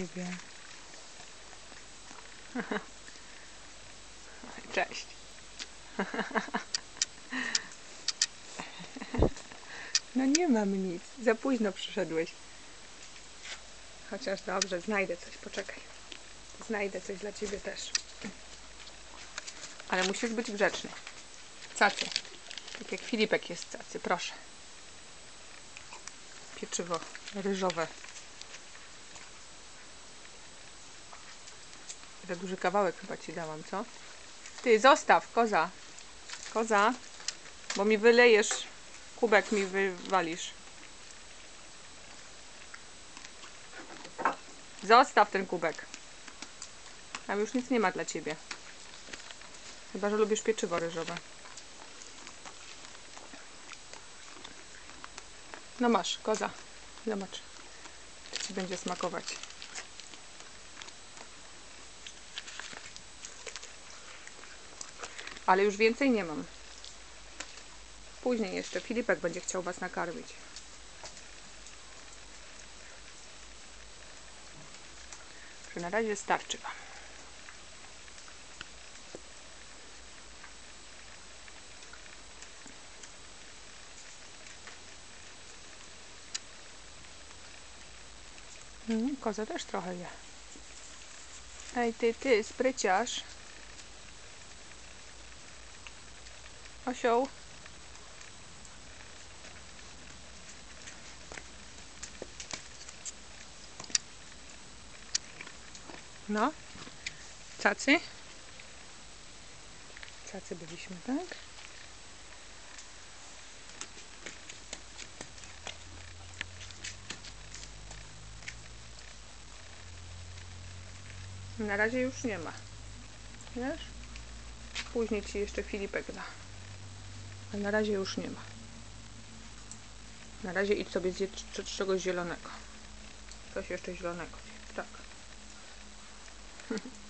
Ciebie. Cześć. No nie mam nic. Za późno przyszedłeś. Chociaż dobrze, znajdę coś, poczekaj. Znajdę coś dla ciebie też. Ale musisz być grzeczny. Cacy. Tak jak Filipek jest cacy, proszę. Pieczywo ryżowe. Za duży kawałek chyba ci dałam, co? Ty, zostaw, koza. Koza. Bo mi wylejesz, kubek mi wywalisz. Zostaw ten kubek. Tam już nic nie ma dla ciebie. Chyba, że lubisz pieczywo ryżowe. No masz, koza. Zobacz. Czy ci będzie smakować. Ale już więcej nie mam. Później jeszcze Filipek będzie chciał Was nakarmić. Że na razie starczy Wam. Mm, koza też trochę je. Ej, ty, ty, spryciarz. Osioł. No. Cacy? Cacy byliśmy, tak? Na razie już nie ma. Wiesz? Później ci jeszcze Filipek da. Ale na razie już nie ma. Na razie idź sobie zjedz czegoś zielonego. Coś jeszcze zielonego. Tak.